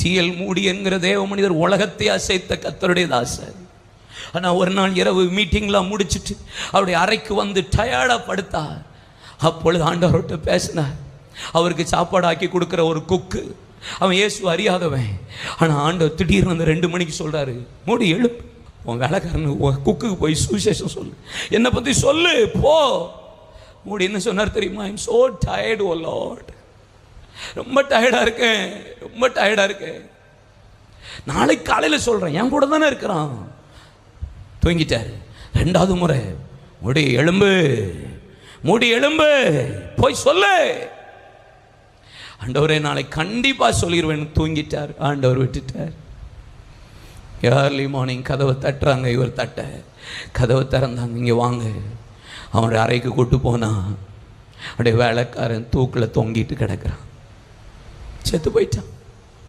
TL மூடி என்கிற தேவ மனிதர் உலகத்தை அசைத்த கத்தருடைய தாசர். ஆனால் ஒரு நாள் இரவு மீட்டிங்லாம் முடிச்சிட்டு அவருடைய அறைக்கு வந்து டயர்டாக படுத்தார். அப்பொழுது ஆண்டவர்கிட்ட பேசினார். அவருக்கு சாப்பாடு ஆக்கி கொடுக்குற ஒரு குக்கு அவன் இயேசு அறியாதவன். ஆனால் ஆண்டவர் திடீர்னு வந்து ரெண்டு மணிக்கு சொல்கிறாரு மூடி எழுப்பு. உன் வேலைக்காரனு குக்குக்கு போய் சுவிசேஷம் சொல்லு. என்னை பற்றி சொல்லு போ. மூடி என்ன சொன்னார் தெரியுமா I'm so tired a lot ரொம்ப டயர்டாக இருக்கேன். ரொம்ப டயர்டாக இருக்கேன். நாளைக்கு காலையில் சொல்கிறேன் என் கூட தானே இருக்கிறான். தூங்கிட்டார். ரெண்டாவது முறை முடி எலும்பு முடி எலும்பு போய் சொல்லு. ஆண்டவரே நாளை கண்டிப்பாக சொல்லிடுவேன் தூங்கிட்டார். ஆண்டவர் விட்டுட்டார். ஏர்லி மார்னிங் கதவை தட்டுறாங்க. இவர் தட்ட. கதவை திறந்தாங்க. இங்கே வாங்க. அவனுடைய அறைக்கு கூட்டு போனான். அப்படியே வேலைக்காரன் தூக்கில் தொங்கிட்டு கிடக்குறான். செத்து போயிட்டான்